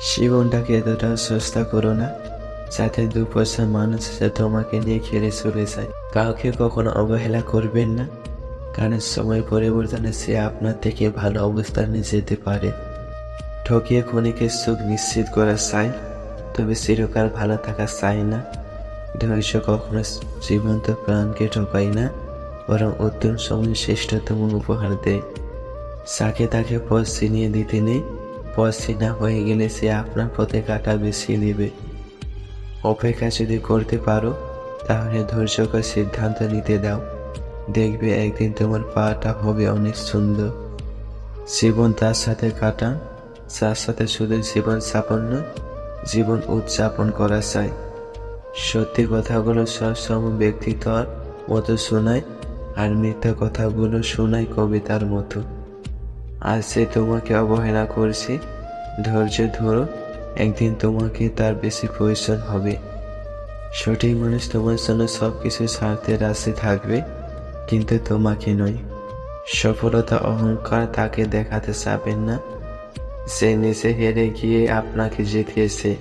জীবনটাকে এতটা সস্তা করো না, যাতে দু পয়সা মানুষ তোমাকে নিয়ে খেলে চলে যায়। কাউকে কখনো অবহেলা করবেন না, কারণ সময় পরিবর্তনে সে আপনার থেকে ভালো অবস্থানে যেতে পারে। ঠকিয়ে ক্ষণিকের সুখ নিশ্চিত করা চাই, তবে চিরকাল ভালো থাকা চাই না। ধৈর্য কখনো জীবন্ত প্রাণকে ঠকায় না, বরং উত্তম সময় শ্রেষ্ঠতম উপহার দেয়। যাকে তাকে পথ চিনিয়ে দিতে নেই পথ চিনা হয়ে গেলে সে আপনার পথে কাটা বেছিয়ে নেবে অপেক্ষা যদি করতে পারো, তাহলে ধৈর্যকে সিদ্ধান্ত নিতে দাও। দেখবে একদিন তোমার পাটা হবে অনেক সুন্দর। জীবন তার সাথে কাটান, তার সাথে শুধু জীবন যাপন নয়, জীবন উদযাপন করা চাই। সত্যি কথাগুলো সবসময় ব্যক্তিত্বর মতো শোনায় আর মিথ্যা কথাগুলো শোনায় কবিতার মতো। আজ সে তোমাকে অবহেলা করছে। ধৈর্য ধরো, একদিন তোমাকে তার বেশি প্রয়োজন হবে। সঠিক মানুষ তোমার জন্য সব কিছু ছাড়তে রাস্তে থাকবে, কিন্তু তোমাকে নয়। সফলতা অহংকার তাকে দেখাতে চাবেন না। সে নিচে হেরে গিয়ে আপনাকে জিতিয়েছে।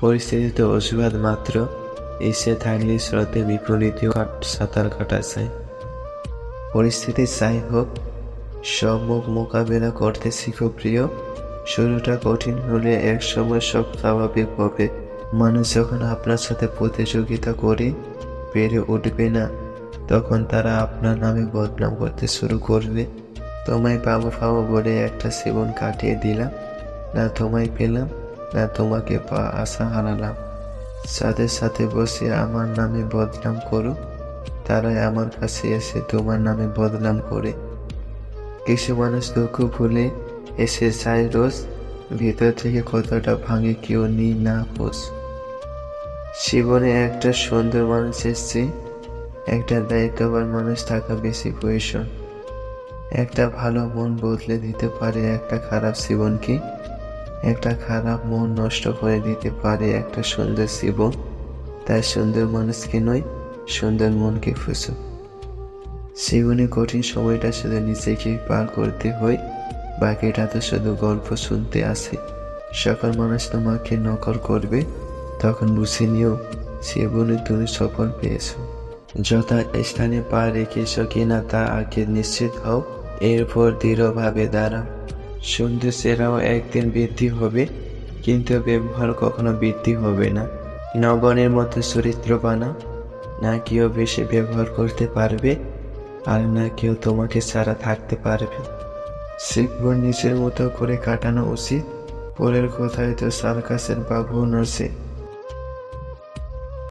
পরিস্থিতি তো অজুহাত মাত্র, এসে থাকলে স্রোতে বিপরীতেও কাট- সাঁতার কাটা পরিস্থিতি যাই হোক সব মুখ মোকাবেলা করতে শিখো প্রিয়। শুরুটা কঠিন হলে এক সময় সব স্বাভাবিক হবে। মানুষ যখন আপনার সাথে প্রতিযোগিতা করে, পেরে উঠবে না, তখন তারা আপনার নামে বদনাম করতে শুরু করবে। তোমায় পাবো পাবো বলে একটা জীবন কাটিয়ে দিলাম। না তোমায় পেলাম, না তোমাকে পা আশা হারালাম। সাথে সাথে বসে আমার নামে বদনাম করো। তারাই আমার কাছে এসে তোমার নামে বদনাম করে। কিছু মানুষ দুঃখ ভুলে এসে চায় রোজ। ভিতর থেকে কতটা ভাঙে কেউ নি না হোস জীবনে একটা সুন্দর মানুষ এসছে। একটা দায়িত্ববান মানুষ থাকা বেশি প্রয়োজন। একটা ভালো মন বদলে দিতে পারে একটা খারাপ জীবনকে। একটা খারাপ মন নষ্ট করে দিতে পারে একটা সুন্দর জীবন। তাই সুন্দর মানুষকে নয়, সুন্দর মনকে খুঁজো। জীবনে কঠিন সময়টা শুধু নিজেকে পার করতে হয়, বাকিটা তো শুধু গল্প শুনতে আসে সকল মানুষ তোমাকে নকল করবে, তখন বুঝে নিও জীবনে তুমি সফল পেয়েছ। যথা স্থানে পা রেখেছ কিনা তা আগে নিশ্চিত হও, এরপর দৃঢ়ভাবে দাঁড়াও। সৌন্দর্যেরাও একদিন বৃদ্ধি হবে, কিন্তু ব্যবহার কখনো বৃদ্ধি হবে না। নগণের মতো চরিত্র বানাও না কেউ বেশি ব্যবহার করতে পারবে? আর না কেউ তোমাকে ছাড়া থাকতে পারবে। শিখবর নিজের মতো করে কাটানো উচিত। পরের কথায় তো সার্কাসের বাবু নড়ছে।